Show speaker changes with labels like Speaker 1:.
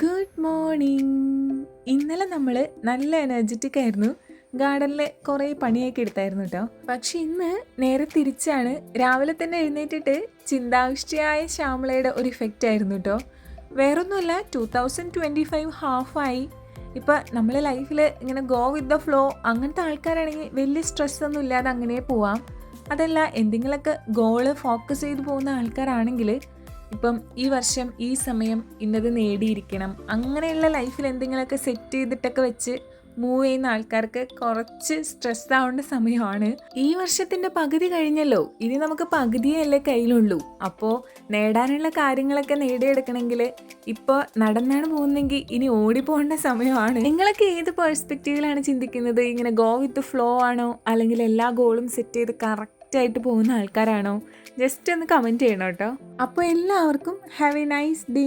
Speaker 1: Good morning ഇന്നലെ നമ്മൾ നല്ല എനർജറ്റിക് ആയിരുന്നു. ഗാർഡനിൽ കുറേ പണിയൊക്കെ എടുത്തായിരുന്നു കേട്ടോ പക്ഷെ ഇന്ന് നേരെ തിരിച്ചാണ്. രാവിലെ തന്നെ എഴുന്നേറ്റിട്ട് ചിന്താവിഷ്ടിയായ ശ്യാമളയുടെ ഒരു ഇഫക്റ്റ് ആയിരുന്നു കേട്ടോ വേറൊന്നുമല്ല ടു തൗസൻഡ് ട്വന്റി ഫൈവ് ഹാഫായി ഇപ്പം നമ്മളെ ലൈഫിൽ ഇങ്ങനെ ഗോ വിത്ത് ദ ഫ്ലോ അങ്ങനത്തെ ആൾക്കാരാണെങ്കിൽ വലിയ സ്ട്രെസ് ഒന്നും ഇല്ലാതെ അങ്ങനെ പോവാം. അതല്ല എന്തെങ്കിലുമൊക്കെ ഗോൾ ഫോക്കസ് ചെയ്ത് പോകുന്ന ആൾക്കാരാണെങ്കിൽ ഇപ്പം ഈ വർഷം ഈ സമയം ഇന്നത് നേടിയിരിക്കണം. അങ്ങനെയുള്ള ലൈഫിൽ എന്തെങ്കിലുമൊക്കെ സെറ്റ് ചെയ്തിട്ടൊക്കെ വെച്ച് മൂവ് ചെയ്യുന്ന ആൾക്കാർക്ക് കുറച്ച് സ്ട്രെസ് ആവേണ്ട സമയമാണ്. ഈ വർഷത്തിന്റെ പകുതി കഴിഞ്ഞല്ലോ. ഇനി നമുക്ക് പകുതിയല്ലേ കയ്യിലുള്ളൂ. അപ്പോൾ നേടാനുള്ള കാര്യങ്ങളൊക്കെ നേടിയെടുക്കണമെങ്കിൽ ഇപ്പോൾ നടന്നാണ് പോകുന്നെങ്കിൽ ഇനി ഓടിപ്പോകേണ്ട സമയമാണ്. നിങ്ങളൊക്കെ ഏത് പെർസ്പെക്റ്റീവിലാണ് ചിന്തിക്കുന്നത്? ഇങ്ങനെ ഗോ വിത്ത് ഫ്ലോ ആണോ? അല്ലെങ്കിൽ എല്ലാ ഗോളും സെറ്റ് ചെയ്ത് കറക്റ്റ് ആയിട്ട് പോകുന്ന ആൾക്കാരാണോ? ജസ്റ്റ് ഒന്ന് കമന്റ് ചെയ്യണം കേട്ടോ. അപ്പോൾ എല്ലാവർക്കും ഹാവ് എ നൈസ് ഡേ